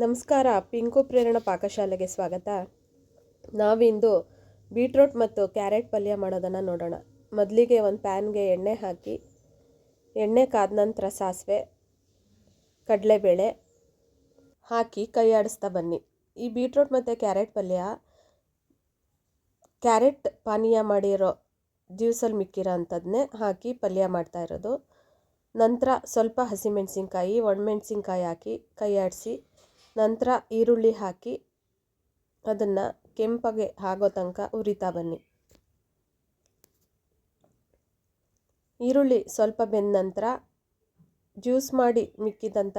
ನಮಸ್ಕಾರ, ಪಿಂಕು ಪ್ರೇರಣ ಪಾಕಶಾಲೆಗೆ ಸ್ವಾಗತ. ನಾವಿಂದು ಬೀಟ್ರೋಟ್ ಮತ್ತು ಕ್ಯಾರೆಟ್ ಪಲ್ಯ ಮಾಡೋದನ್ನು ನೋಡೋಣ. ಮೊದಲಿಗೆ ಒಂದು ಪ್ಯಾನ್ಗೆ ಎಣ್ಣೆ ಹಾಕಿ, ಎಣ್ಣೆ ಕಾದ ನಂತರ ಸಾಸಿವೆ, ಕಡಲೆಬೇಳೆ ಹಾಕಿ ಕೈ ಆಡಿಸ್ತಾ ಬನ್ನಿ. ಈ ಬೀಟ್ರೋಟ್ ಮತ್ತು ಕ್ಯಾರೆಟ್ ಪಲ್ಯ, ಕ್ಯಾರೆಟ್ ಪಾನೀಯ ಮಾಡಿರೋ ಜ್ಯೂಸಲ್ಲಿ ಮಿಕ್ಕಿರೋ ಅಂಥದ್ದನ್ನೇ ಹಾಕಿ ಪಲ್ಯ ಮಾಡ್ತಾ ಇರೋದು. ನಂತರ ಸ್ವಲ್ಪ ಹಸಿಮೆಣಸಿನ್ಕಾಯಿ, ಒಣಮೆಣಸಿನ್ಕಾಯಿ ಹಾಕಿ ಕೈ ಆಡಿಸಿ ನಂತರ ಈರುಳ್ಳಿ ಹಾಕಿ ಅದನ್ನು ಕೆಂಪಗೆ ಆಗೋ ತನಕ ಉರಿತಾ ಬನ್ನಿ. ಈರುಳ್ಳಿ ಸ್ವಲ್ಪ ಬೆಂದ ನಂತರ ಜ್ಯೂಸ್ ಮಾಡಿ ಮಿಕ್ಕಿದಂಥ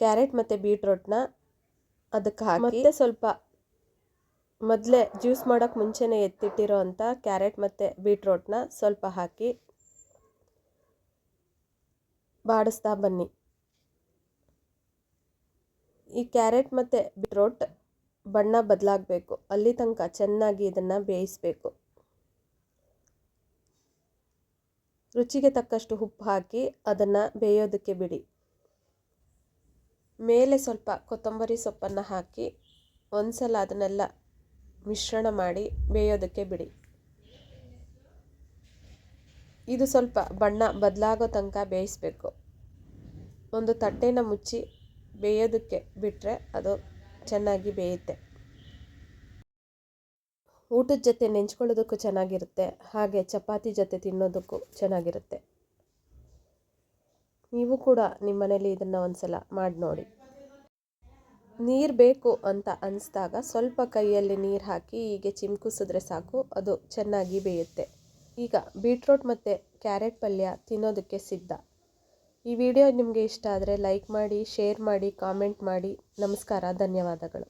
ಕ್ಯಾರೆಟ್ ಮತ್ತು ಬೀಟ್ರೋಟ್ನ ಅದಕ್ಕೆ ಹಾಕಿ ಮತ್ತೆ ಸ್ವಲ್ಪ ಮೊದಲೇ ಜ್ಯೂಸ್ ಮಾಡೋಕ್ಕೆ ಮುಂಚೆನೇ ಎತ್ತಿಟ್ಟಿರೋ ಅಂಥ ಕ್ಯಾರೆಟ್ ಮತ್ತು ಬೀಟ್ರೋಟ್ನ ಸ್ವಲ್ಪ ಹಾಕಿ ಬಾಡಿಸ್ತಾ ಬನ್ನಿ. ಈ ಕ್ಯಾರೆಟ್ ಮತ್ತು ಬಿಟ್ರೋಟ್ ಬಣ್ಣ ಬದಲಾಗಬೇಕು. ಅಲ್ಲಿ ತನಕ ಚೆನ್ನಾಗಿ ಇದನ್ನು ಬೇಯಿಸಬೇಕು. ರುಚಿಗೆ ತಕ್ಕಷ್ಟು ಉಪ್ಪು ಹಾಕಿ ಅದನ್ನು ಬೇಯೋದಕ್ಕೆ ಬಿಡಿ. ಮೇಲೆ ಸ್ವಲ್ಪ ಕೊತ್ತಂಬರಿ ಸೊಪ್ಪನ್ನು ಹಾಕಿ ಒಂದ್ಸಲ ಅದನ್ನೆಲ್ಲ ಮಿಶ್ರಣ ಮಾಡಿ ಬೇಯೋದಕ್ಕೆ ಬಿಡಿ. ಇದು ಸ್ವಲ್ಪ ಬಣ್ಣ ಬದಲಾಗೋ ತನಕ ಬೇಯಿಸಬೇಕು. ಒಂದು ತಟ್ಟೆನ ಮುಚ್ಚಿ ಬೇಯೋದಕ್ಕೆ ಬಿಟ್ಟರೆ ಅದು ಚೆನ್ನಾಗಿ ಬೇಯುತ್ತೆ. ಊಟದ ಜೊತೆ ನೆಂಚ್ಕೊಳ್ಳೋದಕ್ಕೂ ಚೆನ್ನಾಗಿರುತ್ತೆ, ಹಾಗೆ ಚಪಾತಿ ಜೊತೆ ತಿನ್ನೋದಕ್ಕೂ ಚೆನ್ನಾಗಿರುತ್ತೆ. ನೀವು ಕೂಡ ನಿಮ್ಮ ಮನೇಲಿ ಇದನ್ನು ಒಂದ್ಸಲ ಮಾಡಿ ನೋಡಿ. ನೀರು ಬೇಕು ಅಂತ ಅನಿಸ್ದಾಗ ಸ್ವಲ್ಪ ಕೈಯಲ್ಲಿ ನೀರು ಹಾಕಿ ಹೀಗೆ ಚಿಮ್ಕಿಸಿದ್ರೆ ಸಾಕು, ಅದು ಚೆನ್ನಾಗಿ ಬೇಯುತ್ತೆ. ಈಗ ಬೀಟ್ರೋಟ್ ಮತ್ತು ಕ್ಯಾರೆಟ್ ಪಲ್ಯ ತಿನ್ನೋದಕ್ಕೆ ಸಿದ್ಧ. ಈ ವಿಡಿಯೋ ನಿಮಗೆ ಇಷ್ಟ ಆದರೆ ಲೈಕ್ ಮಾಡಿ ಶೇರ್ ಮಾಡಿ ಕಾಮೆಂಟ್ ಮಾಡಿ. ನಮಸ್ಕಾರ ಧನ್ಯವಾದಗಳು.